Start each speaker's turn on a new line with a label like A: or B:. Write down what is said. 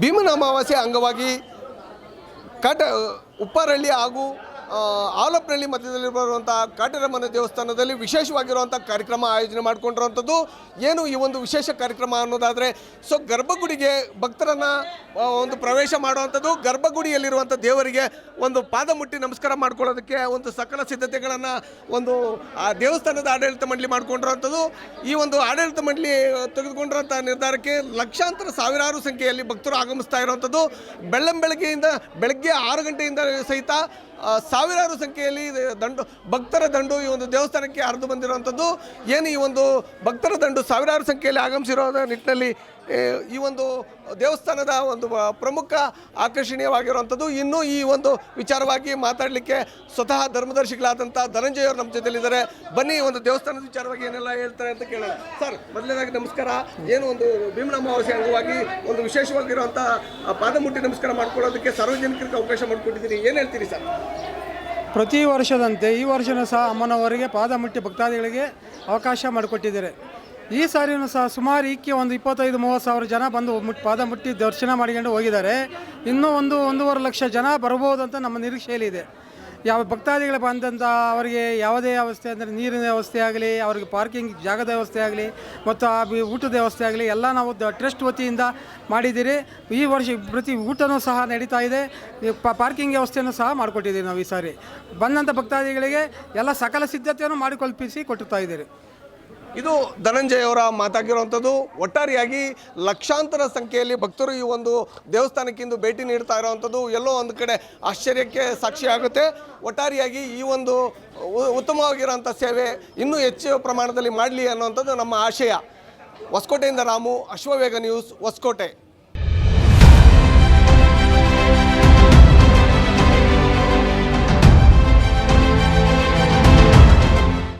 A: ಭೀಮನ ಅಮಾವಾಸ್ಯೆ ಅಂಗವಾಗಿ ಕಟ ಉಪ್ಪಾರಳ್ಳಿ ಹಾಗೂ ಆಲಪ್ನಹಳ್ಳಿ ಮಧ್ಯದಲ್ಲಿ ಬರುವಂಥ ಕಾಟರಮ್ಮನ ದೇವಸ್ಥಾನದಲ್ಲಿ ವಿಶೇಷವಾಗಿರುವಂಥ ಕಾರ್ಯಕ್ರಮ ಆಯೋಜನೆ ಮಾಡಿಕೊಂಡಿರುವಂಥದ್ದು. ಏನು ಈ ಒಂದು ವಿಶೇಷ ಕಾರ್ಯಕ್ರಮ ಅನ್ನೋದಾದರೆ, ಸೊ ಗರ್ಭಗುಡಿಗೆ ಭಕ್ತರನ್ನು ಒಂದು ಪ್ರವೇಶ ಮಾಡುವಂಥದ್ದು, ಗರ್ಭಗುಡಿಯಲ್ಲಿರುವಂಥ ದೇವರಿಗೆ ಒಂದು ಪಾದ ಮುಟ್ಟಿ ನಮಸ್ಕಾರ ಮಾಡ್ಕೊಳ್ಳೋದಕ್ಕೆ ಒಂದು ಸಕಲ ಸಿದ್ಧತೆಗಳನ್ನು ಒಂದು, ಆ, ದೇವಸ್ಥಾನದ ಆಡಳಿತ ಮಂಡಳಿ ಮಾಡಿಕೊಂಡಿರುವಂಥದ್ದು. ಈ ಒಂದು ಆಡಳಿತ ಮಂಡಳಿ ತೆಗೆದುಕೊಂಡಿರುವಂಥ ನಿರ್ಧಾರಕ್ಕೆ ಲಕ್ಷಾಂತರ ಸಾವಿರಾರು ಸಂಖ್ಯೆಯಲ್ಲಿ ಭಕ್ತರು ಆಗಮಿಸ್ತಾ ಇರುವಂಥದ್ದು. ಬೆಳ್ಳಂಬೆಳಗ್ಗೆಯಿಂದ, ಬೆಳಗ್ಗೆ ಆರು ಗಂಟೆಯಿಂದ ಸಹಿತ ಸಾವಿರಾರು ಸಂಖ್ಯೆಯಲ್ಲಿ ದಂಡು, ಭಕ್ತರ ದಂಡು ಈ ಒಂದು ದೇವಸ್ಥಾನಕ್ಕೆ ಹರಿದು ಬಂದಿರುವಂಥದ್ದು. ಏನು ಈ ಒಂದು ಭಕ್ತರ ದಂಡು ಸಾವಿರಾರು ಸಂಖ್ಯೆಯಲ್ಲಿ ಆಗಮಿಸಿರೋ ನಿಟ್ಟಿನಲ್ಲಿ ಈ ಒಂದು ದೇವಸ್ಥಾನದ ಒಂದು ಪ್ರಮುಖ ಆಕರ್ಷಣೀಯವಾಗಿರುವಂಥದ್ದು. ಇನ್ನೂ ಈ ಒಂದು ವಿಚಾರವಾಗಿ ಮಾತಾಡಲಿಕ್ಕೆ ಸ್ವತಃ ಧರ್ಮದರ್ಶಿಗಳಾದಂಥ ಧನಂಜಯ ಅವರು ನಮ್ಮ ಜೊತೆಯಲ್ಲಿದ್ದಾರೆ ಬನ್ನಿ ಒಂದು ದೇವಸ್ಥಾನದ ವಿಚಾರವಾಗಿ ಏನೆಲ್ಲ ಹೇಳ್ತಾರೆ ಅಂತ ಕೇಳೋಣ. ಸರ್, ಮೊದಲನೇದಾಗಿ ನಮಸ್ಕಾರ. ಏನು ಒಂದು ಭೀಮನ ಅಮಾವಾಸ್ಯ ಅಂಗವಾಗಿ ಒಂದು ವಿಶೇಷವಾಗಿರುವಂಥ ಪಾದಮುಟ್ಟಿ ನಮಸ್ಕಾರ ಮಾಡ್ಕೊಳ್ಳೋದಕ್ಕೆ ಸಾರ್ವಜನಿಕರಿಗೆ ಅವಕಾಶ ಮಾಡಿಕೊಟ್ಟಿದ್ದೀರಿ ಏನು ಹೇಳ್ತೀರಿ ಸರ್?
B: ಪ್ರತಿ ವರ್ಷದಂತೆ ಈ ವರ್ಷನೂ ಸಹ ಅಮ್ಮನವರಿಗೆ ಪಾದ ಮುಟ್ಟಿ ಭಕ್ತಾದಿಗಳಿಗೆ ಅವಕಾಶ ಮಾಡಿಕೊಟ್ಟಿದ್ದಾರೆ. ಈ ಸಾರಿನೂ ಸಹ ಸುಮಾರು ಈಕೆ ಒಂದು ಇಪ್ಪತ್ತೈದು, ಮೂವತ್ತು ಸಾವಿರ ಜನ ಬಂದು ಮುಟ್ಟಿ ಪಾದ ಮುಟ್ಟಿ ದರ್ಶನ ಮಾಡಿಕೊಂಡು ಹೋಗಿದ್ದಾರೆ. ಇನ್ನೂ ಒಂದು ಒಂದೂವರೆ ಲಕ್ಷ ಜನ ಬರ್ಬೋದು ಅಂತ ನಮ್ಮ ನಿರೀಕ್ಷೆಯಲ್ಲಿದೆ ಯಾವ ಭಕ್ತಾದಿಗಳು ಬಂದಂಥ ಅವರಿಗೆ ಯಾವುದೇ ವ್ಯವಸ್ಥೆ ಅಂದರೆ ನೀರಿನ ವ್ಯವಸ್ಥೆ ಆಗಲಿ, ಅವರಿಗೆ ಪಾರ್ಕಿಂಗ್ ಜಾಗದ ವ್ಯವಸ್ಥೆ ಆಗಲಿ, ಮತ್ತು ಆ ಊಟದ ವ್ಯವಸ್ಥೆ ಆಗಲಿ, ಎಲ್ಲ ನಾವು ಟ್ರಸ್ಟ್ ವತಿಯಿಂದ ಮಾಡಿದ್ದೀರಿ. ಈ ವರ್ಷ ಪ್ರತಿ ಊಟನೂ ಸಹ ನಡೀತಾ ಇದೆ. ಪಾರ್ಕಿಂಗ್ ವ್ಯವಸ್ಥೆಯನ್ನು ಸಹ ಮಾಡಿಕೊಟ್ಟಿದ್ದೀವಿ ನಾವು ಈ ಸಾರಿ. ಬಂದಂಥ ಭಕ್ತಾದಿಗಳಿಗೆ ಎಲ್ಲ ಸಕಲ ಸಿದ್ಧತೆಯನ್ನು ಮಾಡಿಕೊಲ್ಪಿಸಿ ಕೊಟ್ಟಿರ್ತಾ ಇದ್ದೀರಿ.
A: ಇದು ಧನಂಜಯ ಅವರ ಮಾತಾಗಿರುವಂಥದ್ದು. ಒಟ್ಟಾರೆಯಾಗಿ ಲಕ್ಷಾಂತರ ಸಂಖ್ಯೆಯಲ್ಲಿ ಭಕ್ತರು ಈ ಒಂದು ದೇವಸ್ಥಾನಕ್ಕೆ ಇಂದು ಭೇಟಿ ನೀಡ್ತಾ ಇರುವಂಥದ್ದು. ಎಲ್ಲೋ ಒಂದು ಕಡೆ ಆಶ್ಚರ್ಯಕ್ಕೆ ಸಾಕ್ಷಿಯಾಗುತ್ತೆ ಒಟ್ಟಾರೆಯಾಗಿ ಈ ಒಂದು ಉ- ಉತ್ತಮವಾಗಿರೋಂಥ ಸೇವೆ ಇನ್ನೂ ಹೆಚ್ಚು ಪ್ರಮಾಣದಲ್ಲಿ ಮಾಡಲಿ ಅನ್ನುವಂಥದ್ದು ನಮ್ಮ ಆಶಯ. ಹೊಸಕೋಟೆಯಿಂದ ರಾಮು ಅಶ್ವವೇಗ ನ್ಯೂಸ್ ಹೊಸಕೋಟೆ.